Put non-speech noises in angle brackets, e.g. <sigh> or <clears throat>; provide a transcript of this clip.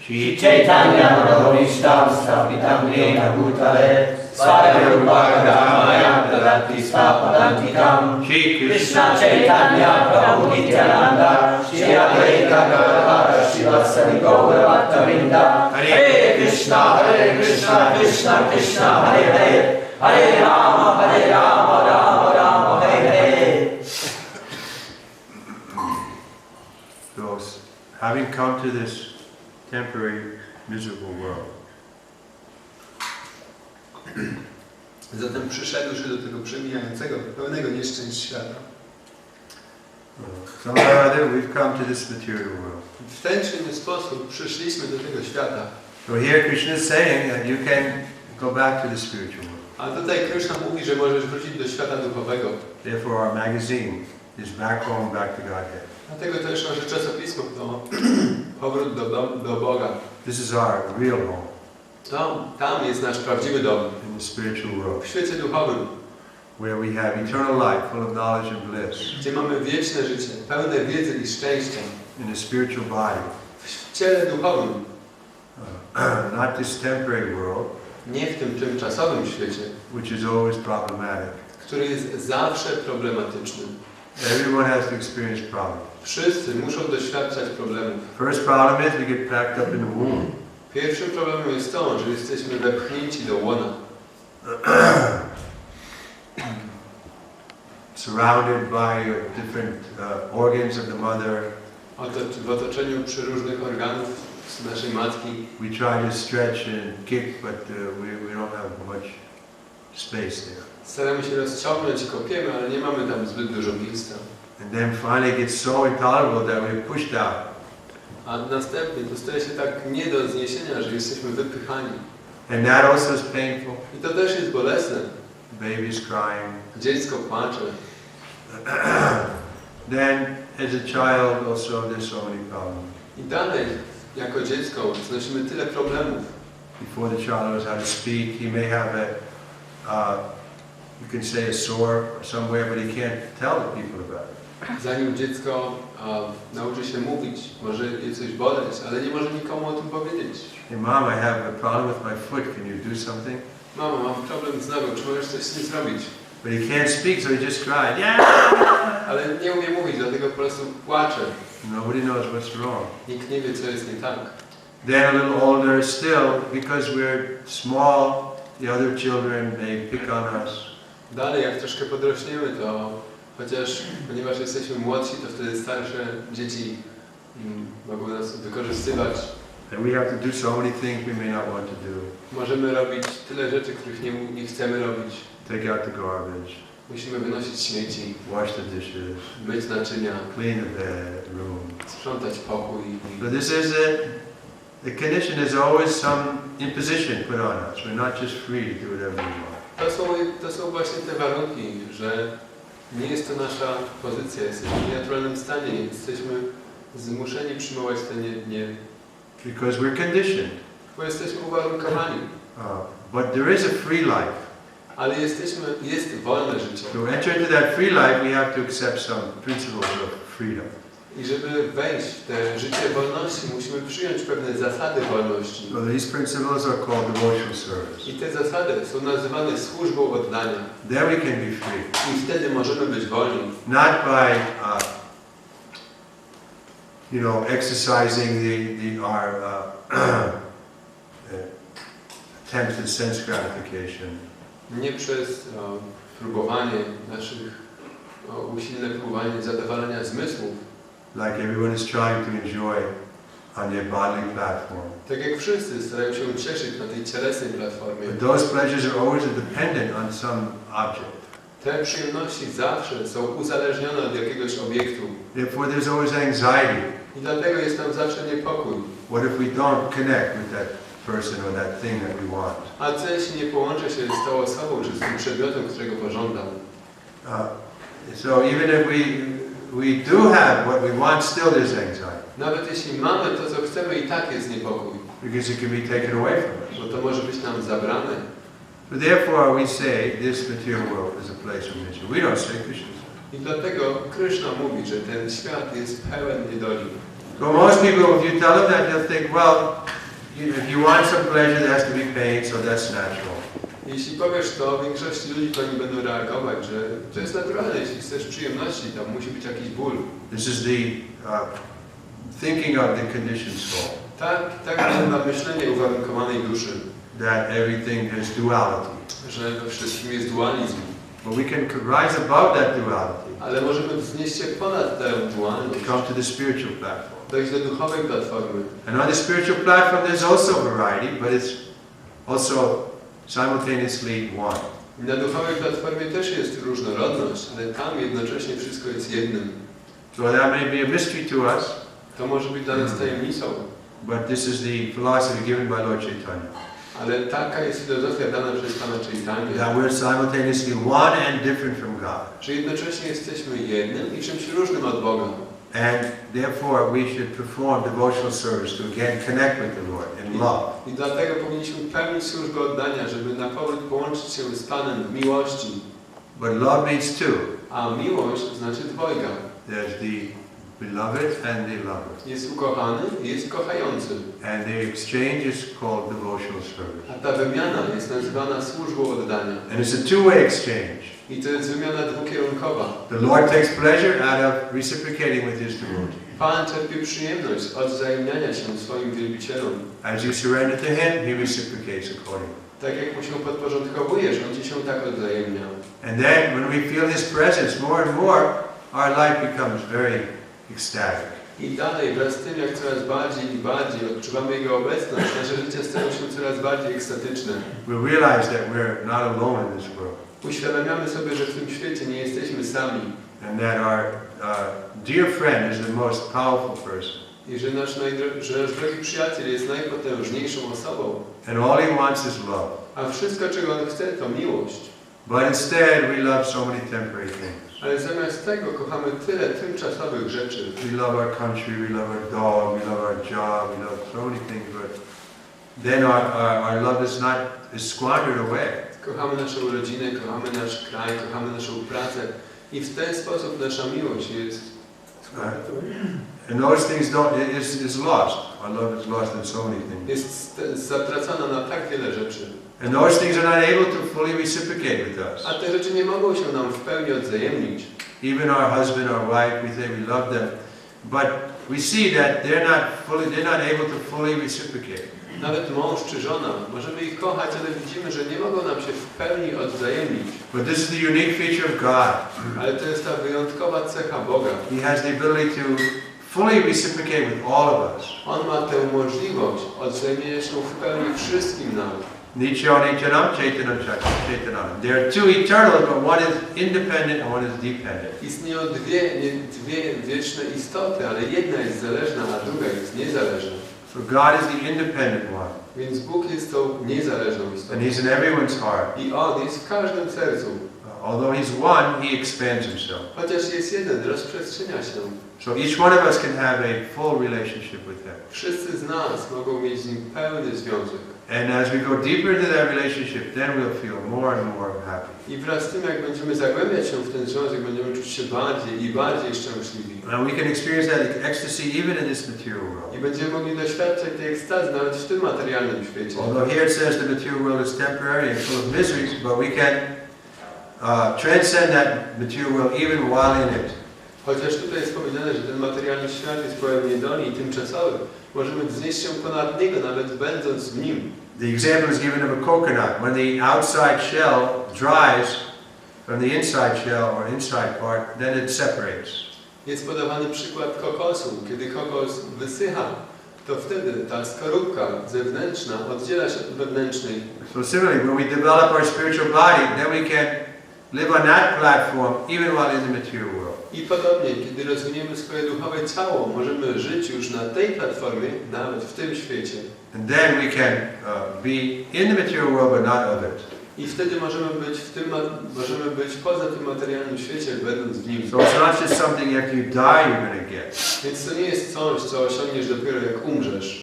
Sri Chaitanya Mahaprabhu Sham Sapitam Yena Bhutale Svayam Bhagavayam Tadati Sapadantitam Sri Krishna Chaitanya Prabhu Nityananda Sri Adaita Gadavara Shivasani Gaura Bhaktavinda Hare Krishna Hare Krishna Krishna Krishna Hare Hare Hare Rama Hare Rama Rama Rama Hare Hare. Those having come to this temporary miserable world. <clears throat> Zatem przyszedłszy do tego przemijającego, pełnego nieszczęść świata, Uh, Somehow or other, we've come to this material world. w ten czy inny sposób przyszliśmy do tego świata. So here Krishna is saying that you can go back to the spiritual world. A tutaj Krishna mówi, że możesz wrócić do świata duchowego. Therefore, our magazine is back home, back to Godhead. Dlatego też nasze czasopismo to <clears throat> powrót do, do, do Boga. This is our real home To, tam jest nasz prawdziwy dom, in the spiritual world, w świecie duchowym, where we have eternal life, full of knowledge and bliss, gdzie mamy wieczne życie, pełne wiedzy i szczęścia. in a spiritual body, W ciele duchowym, uh, <clears throat> not this temporary world, nie w tym tymczasowym świecie, which is always problematic. który jest zawsze problematyczny. Everyone has to experience problems. Wszyscy muszą doświadczać problemów. First problem is we get packed up in the womb. Pierwszym problemem jest to, że jesteśmy wepchnięci do łona, <clears throat> surrounded by uh, different uh, organs of the mother. W otoczeniu przeróżnych organów z naszej matki. We try to stretch and kick, but uh, we, we don't have much space there. Staramy się rozciągnąć i kopiemy, ale nie mamy tam zbyt dużo miejsca. And then finally it gets so intolerable that we're pushed out. A następnie to staje się tak nie do zniesienia, że jesteśmy wypychani. And that also is painful. I to też jest bolesne. Baby's crying. Dziecko płacze. <clears throat> then as a child also there's so many problems. I dalej, jako dziecko, znosimy tyle problemów. Before the child knows how to speak, he may have a, uh, you can say a sore somewhere, but he can't tell the people about it. Zanim dziecko a, nauczy się mówić, może je coś boleć, ale nie może nikomu o tym powiedzieć. Hey mom, I have a problem with my foot, can you do something? Mamo, mam problem z nogą, czy możesz coś z tym zrobić? But he can't speak, so he just cried, yeah! Ale nie umie mówić, dlatego po prostu płacze. Nobody knows what's wrong. Nikt nie wie, co jest nie tak. Then a little older still, because we're small, the other children may pick on us. Dalej, jak troszkę podrośniemy, to chociaż ponieważ jesteśmy młodsi, to wtedy starsze dzieci mm, mogą nas wykorzystywać. And we have to do so many things we may not want to do. Możemy robić tyle rzeczy, których nie, nie chcemy robić. Take out the garbage, Musimy wynosić śmieci, wash the dishes, myć naczynia, clean the bed, room. sprzątać pokój. So this is a, the condition is always some imposition put on us. We're not just free to do whatever we want. To są, to są właśnie te warunki, że nie jest to nasza pozycja, jesteśmy w nienaturalnym stanie, jesteśmy zmuszeni przyjmować te nie, nie Because we're conditioned. bo jesteśmy uwarunkowani. Uh, but there is a free life. Ale jesteśmy, jest wolne życie. To enter into that free life, we have to accept some principles of freedom. I żeby wejść w te życie wolności, musimy przyjąć pewne zasady wolności. So these principles are called devotional service. I te zasady są nazywane służbą oddania. Then we can be free. I wtedy możemy być wolni. Not by, uh, you know, exercising the, the, our uh, <clears throat> uh, attempts at sense gratification. Nie przez o, próbowanie naszych, o, usilne próbowanie zadowalenia zmysłów, like everyone is trying to enjoy on their bodily platform. tak jak wszyscy starają się cieszyć na tej cielesnej platformie. But those pleasures are always dependent on some object. Te przyjemności zawsze są uzależnione od jakiegoś obiektu. Therefore, there's always anxiety. I dlatego jest tam zawsze niepokój. What if we don't connect with that person or that thing that we want? A co jeśli nie połączę się z tą osobą, czy z tym przedmiotem, którego pożądam? Uh, so even if we we do have what we want, still there's anxiety Nawet jeśli mamy to, co chcemy, i tak jest niepokój. because it can be taken away from us. Bo to może być nam zabrane. So therefore, we say this material world is a place of misery. We don't say Krishna. I dlatego Kryszna mówi, że ten świat jest pełen niedoli. But most people, if you tell them that, they'll think, well, if you want some pleasure, there has to be pain, so that's natural. Jeśli powiesz to, większość ludzi to nie będą reagować, że to jest naturalne, jeśli chcesz przyjemności, tam musi być jakiś ból. This is the uh, thinking of the conditioned soul, Tak, tak wygląda myślenie uwarunkowanej duszy, that everything is duality. że we wszystkim jest dualizm. But we can rise above that duality, Ale możemy wznieść się ponad tę dualność, come to the spiritual platform. dojść do duchowej platformy. And on the spiritual platform, there's also variety, but it's also simultaneously one. Na duchowej platformie też jest różnorodność, ale tam jednocześnie wszystko jest jednym. So that may be a mystery to us, To może być dla nas tajemnicą, but this is the philosophy given by Lord Chaitanya. ale taka jest filozofia dana przez Pana Chaitanya, That we're simultaneously one and different from God. że jednocześnie jesteśmy jednym i czymś różnym od Boga. And therefore, we should perform devotional service to again connect with the Lord in love. I dlatego powinniśmy pełnić służbę oddania, żeby na powrót połączyć się z Panem w miłości. But love means two. A miłość znaczy dwojga. There's the beloved and the lover. Jest ukochany i jest kochający. And the exchange is called devotional service. A ta wymiana jest nazywana służbą oddania. And it's a two-way exchange. I to jest wymiana dwukierunkowa. The Lord takes pleasure out of reciprocating with His devotee. Pan czerpie przyjemność od wzajemniania się swoim wielbicielom. As you surrender to Him, He reciprocates accordingly. Tak jak mu się podporządkowujesz, on ci się tak odwzajemnia. And then when we feel His presence more and more, our life becomes very ecstatic. I dalej, wraz z tym, jak coraz bardziej i bardziej odczuwamy Jego obecność, nasze życie stają się coraz bardziej ekstatyczne. We realize that we're not alone in this world. Uświadamiamy sobie, że w tym świecie nie jesteśmy sami And that our uh, dear friend is the most powerful person. i że nasz, że nasz drogi przyjaciel jest najpotężniejszą osobą, And all he wants is love. a wszystko, czego on chce, to miłość. But instead, we love so many temporary things. Ale zamiast tego kochamy tyle tymczasowych rzeczy. We love our country, we love our dog, we love our job, we love so many things, but then our, our, our love is not, is squandered away. Kochamy naszą rodzinę, kochamy nasz kraj, kochamy naszą pracę i w ten sposób nasza miłość jest And those things don't, is, is lost. Our love is lost in so many things. jest st- zatracona na tak wiele rzeczy. And those things are not able to fully reciprocate with us. A te rzeczy nie mogą się nam w pełni odwzajemnić. Even our husband, our wife, we say we love them, but we see that they're not fully, they're not able to fully reciprocate. Nawet mąż czy żona, możemy ich kochać, ale widzimy, że nie mogą nam się w pełni odwzajemnić. But this is the unique feature of God. Ale to jest ta wyjątkowa cecha Boga. He has the ability to fully reciprocate with all of us. On ma tę możliwość odwzajemnienia się w pełni wszystkim nam. Nichyo Nichanam Chaitanya Chaitanam. There are two eternal, but one is independent and one is dependent. Istnieją dwie, nie, dwie wieczne istoty, ale jedna jest zależna, a druga jest niezależna. So God is the independent one, Więc Bóg jest tą niezależną istotą. and He's in everyone's heart. I On jest w każdym sercu. Although He's one, He expands Himself. Chociaż jest jeden, rozprzestrzenia się. So each one of us can have a full relationship with Him. Wszyscy z nas mogą mieć z Nim pełny związek. And as we go deeper into that relationship, then we'll feel more and more happy. I wraz z tym, jak będziemy zagłębiać się w ten związek, będziemy czuć się bardziej i bardziej szczęśliwi. And we can experience that ecstasy even in this material world. I będziemy mogli doświadczać tej ekstazy nawet w tym materialnym świecie. Although here it says the material world is temporary and full of miseries, but we can uh, transcend that material world even while in it. Chociaż tutaj jest powiedziane, że ten materialny świat jest pełen niedoli i tymczasowy, możemy wznieść się ponad niego, nawet będąc w nim. The example is given of a coconut. When the outside shell dries from the inside shell or inside part, then it separates. Jest podawany przykład kokosu. Kiedy kokos wysycha, to wtedy ta skorupka zewnętrzna oddziela się od wewnętrznej. So similarly, when we develop our spiritual body, then we can live on that platform even while in the material world. I podobnie, kiedy rozwiniemy swoje duchowe ciało, możemy żyć już na tej platformie, nawet w tym świecie. And then we can uh, be in the material world but not of it. I wtedy możemy być w tym, możemy być poza tym materialnym świecie, będąc w nim. So it's not just something after you die you're going to get. Więc to nie jest coś, co osiągniesz dopiero jak umrzesz.